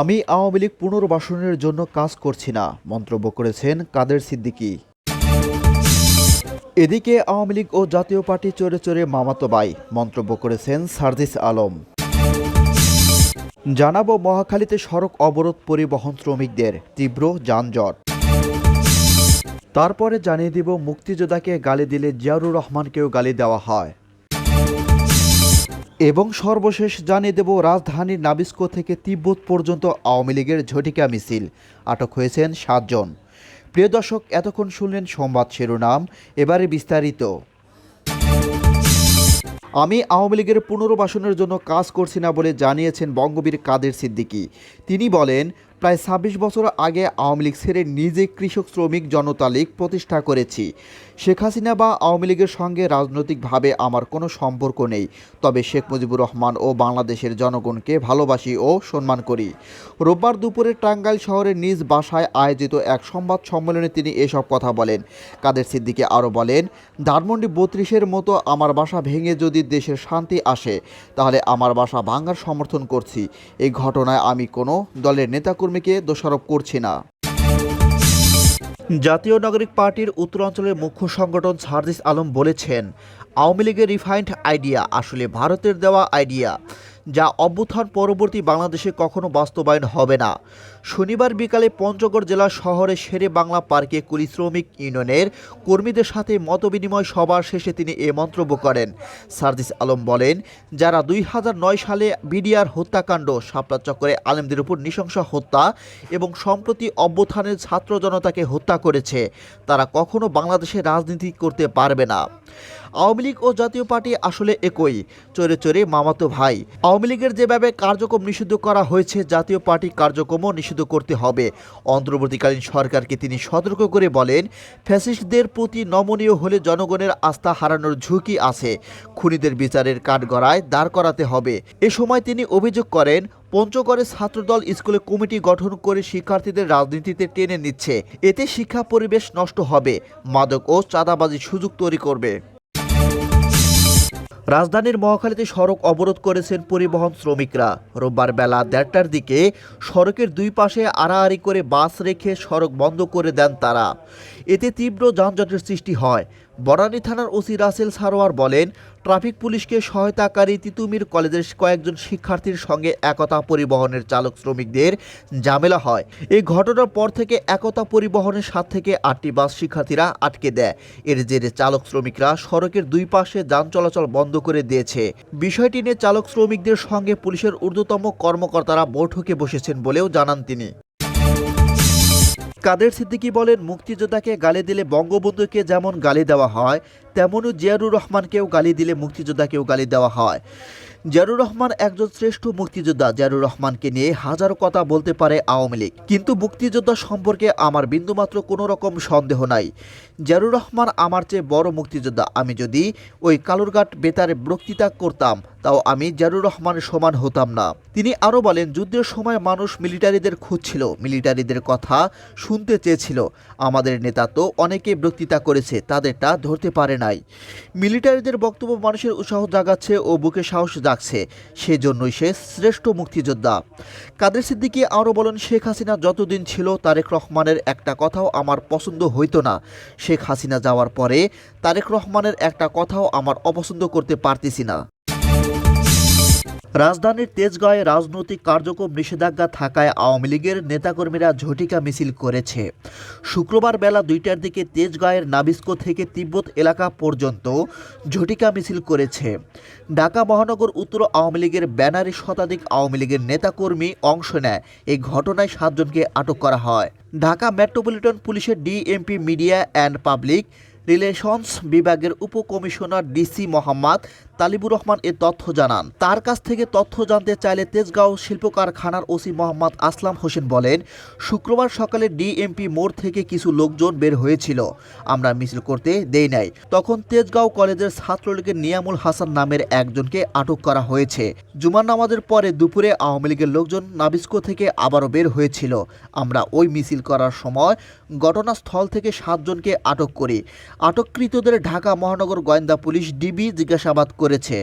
আমি আওয়ামী লীগ পুনর্বাসনের জন্য কাজ করছি না, মন্তব্য করেছেন কাদের সিদ্দিকী। এদিকে আওয়ামী লীগ ও জাতীয় পার্টি চড়ে চড়ে মামাতো বাই মন্তব্য করেছেন সার্জিস আলম। জানাব মহাখালীতে সড়ক অবরোধ পরিবহন শ্রমিকদের তীব্র যানজট। তারপরে জানিয়ে দিব মুক্তিযোদ্ধাকে গালি দিলে জিয়াউর রহমানকেও গালি দেওয়া হয়। এবং সর্বশেষ জানিয়ে দেব, রাজধানীর নাবিস্কো থেকে তিব্বত পর্যন্ত আওয়ামী লীগের ঝটিকা মিছিল। আটক হয়েছেন সাতজন প্রিয় দর্শক, এতক্ষণ শুনলেন সংবাদ শিরোনাম। এবারে বিস্তারিত। আমি আওয়ামী লীগের পুনর্বাসনের জন্য কাজ করছি না বলে জানিয়েছেন বঙ্গবীর কাদের সিদ্দিকী। তিনি বলেন প্রায় ছাব্বিশ বছর আগে আওয়ামী লীগ ছেড়ে নিজে কৃষক শ্রমিক জনতা লীগ প্রতিষ্ঠা করেছি। শেখ হাসিনা বা আওয়ামী লীগের সঙ্গে রাজনৈতিকভাবে আমার কোনো সম্পর্ক নেই। তবে শেখ মুজিবুর রহমান ও বাংলাদেশের জনগণকে ভালোবাসি ও সম্মান করি। রোববার দুপুরে টাঙ্গাইল শহরের নিজ বাসায় আয়োজিত এক সংবাদ সম্মেলনে তিনি এসব কথা বলেন। কাদের সিদ্দিকে আরও বলেন, ধানমন্ডি বত্রিশের মতো আমার বাসা ভেঙে যদি দেশের শান্তি আসে, তাহলে আমার বাসা ভাঙার সমর্থন করছি। এই ঘটনায় আমি কোনো দলের নেতাকর্মীকে দোষারোপ করছি না। জাতীয় নাগরিক পার্টির উত্তরাঞ্চলের মুখ্য সংগঠন সার্জিস আলম বলেছেন, আওয়ামী লীগের রিফাইন্ড আইডিয়া আসলে ভারতের দেওয়া আইডিয়া। যা অভ্যুত্থান পরবর্তী বাংলাদেশে কখনো বাস্তবায়ন হবে না। শনিবার বিকালে পঞ্চগড় জেলা শহরে শেরে বাংলা পার্কে কুলি শ্রমিক ইউনিয়নের কর্মীদের সাথে মতবিনিময় সভা শেষে তিনি এ মন্তব্য করেন। সার্জিস আলম বলেন, যারা দুই হাজার নয় সালে বিডিআর হত্যাকাণ্ড, শাপলা চক্রে আলেমদের উপর নৃশংস হত্যা এবং সম্প্রতি অভ্যুত্থানের ছাত্র জনতাকে হত্যা করেছে, তারা কখনো বাংলাদেশে রাজনীতি করতে পারবে না। আওয়ামী লীগ ও জাতীয় পার্টি আসলে একই। চোরে চোরে মামাতো ভাই। আওয়ামী লীগের যেভাবে কার্যক্রম নিষিদ্ধ করা হয়েছে, জাতীয় পার্টি কার্যক্রমও নিষিদ্ধ করতে হবে। অন্তর্বর্তীকালীন সরকারকে তিনি সতর্ক করে বলেন, ফ্যাসিস্টদের প্রতি নমনীয় হলে জনগণের আস্থা হারানোর ঝুঁকি আছে। খুনিদের বিচারের কাঠগড়ায় দাঁড় করাতে হবে। এ সময় তিনি অভিযোগ করেন পঞ্চগড়ে ছাত্রদল স্কুলে কমিটি গঠন করে শিক্ষার্থীদের রাজনীতিতে টেনে নিচ্ছে। এতে শিক্ষা পরিবেশ নষ্ট হবে। মাদক ও চাঁদাবাজির সুযোগ তৈরি করবে। রাজধানীর মহাখালীতে সড়ক অবরোধ করেছেন পরিবহন শ্রমিকরা। রোববার বেলা দেড়টার দিকে সড়কের দুই পাশে আড়াআড়ি করে বাস রেখে সড়ক বন্ধ করে দেন তারা। এতে তীব্র যানজটের সৃষ্টি হয়। বনানী থানার ওসি রাসেল সারোয়ার বলেন, ট্রাফিক পুলিশকে সহায়তাকারী তিতুমির কলেজের কয়েকজন শিক্ষার্থীর সঙ্গে একতা পরিবহনের চালক শ্রমিকদের ঝামেলা হয়। এই ঘটনার পর থেকে একতা পরিবহনের সাত থেকে আটটি বাস শিক্ষার্থীরা আটকে দেয়। এর জেরে চালক শ্রমিকরা সড়কের দুই পাশে যান চলাচল বন্ধ করে দিয়েছে। বিষয়টি নিয়ে চালক শ্রমিকদের সঙ্গে পুলিশের ঊর্ধ্বতম কর্মকর্তারা বৈঠকে বসেছেন বলেও জানান তিনি। কাদের সিদ্দিকী বলেন মুক্তিযোদ্ধাকে গালি দিলে বঙ্গবন্ধুকে যেমন গালি দেওয়া হয় তেমনই জিয়ারুর রহমানকেও গালি দিলে মুক্তিযোদ্ধাকেও গালি দেওয়া হয়। জিয়ারুর রহমান একজন শ্রেষ্ঠ মুক্তিযোদ্ধা। জিয়ারুর রহমানকে নিয়ে হাজারো কথা বলতে পারে আওয়ামী লীগ। কিন্তু মুক্তিযোদ্ধা সম্পর্কে আমার বিন্দুমাত্র কোনো রকম সন্দেহ নাই। জিয়ারুর রহমান আমার চেয়ে বড় মুক্তিযোদ্ধা। আমি যদি ওই কালুরঘাট বেতারে বক্তৃতা করতাম, তাও আমি জিয়ারুর রহমানের সমান হতাম না। তিনি আরও বলেন, যুদ্ধের সময় মানুষ মিলিটারিদের খুঁজছিল, মিলিটারিদের কথা শুনতে চেয়েছিল। আমাদের নেতা তো অনেকে বক্তৃতা করেছে, তাদেরটা ধরতে পারে নাই। মিলিটারিদের বক্তব্য মানুষের উৎসাহ জাগাচ্ছে ও বুকে সাহস জাগছে। সেজন্যই সে শ্রেষ্ঠ মুক্তিযোদ্ধা। কাদের সিদ্দিকি আরও বলেন, শেখ হাসিনা যতদিন ছিল তারেক রহমানের একটা কথাও আমার পছন্দ হইতো না। শেখ হাসিনা যাওয়ার পরে তারেক রহমানের একটা কথাও আমার অপছন্দ করতে পারতেছি না। রাজধানীর তেজগাঁয়ে রাজনৈতিক কার্যক্রম নিষেধাজ্ঞা থাকায় আওয়ামী লীগের নেতাকর্মীরা ঝটিকা মিছিল করেছে। শুক্রবার বেলা দুইটার দিকে তেজগাঁয়ের নাবিস্কো থেকে তিব্বত এলাকা পর্যন্ত ঝটিকা মিছিল করেছে। ঢাকা মহানগর উত্তর আওয়ামী লীগের ব্যানারে শতাধিক আওয়ামী লীগের নেতাকর্মী অংশ নেয়। এই ঘটনায় সাতজনকে আটক করা হয়। ঢাকা মেট্রোপলিটন পুলিশের DMP media and public relations বিভাগের উপকমিশনার ডিসি মোহাম্মদ তালিবুর রহমান এ তথ্য জানান। তার কাছ থেকে তথ্য জানতে চাইলে তেজগাঁও শিল্প কারখানার ওসি মোহাম্মদ আসলাম হোসেন বলেন, শুক্রবার সকালে ডিএমপি মোড় থেকে কিছু লোকজন বের হয়েছিল। আমরা মিছিল করতে দেই নাই। তখন তেজগাঁও কলেজের ছাত্রলীগের নিয়ামুল হাসান নামের একজনকে আটক করা হয়েছে। জুমার নামাজের পরে দুপুরে আওয়ামী লীগের লোকজন নাবিস্কো থেকে আবারও বের হয়েছিল। আমরা ওই মিছিল করার সময় ঘটনাস্থল থেকে সাতজনকে আটক করি। আটককৃতদের ঢাকা মহানগর গোয়েন্দা পুলিশ ডিবি জিজ্ঞাসাবাদ করেছে।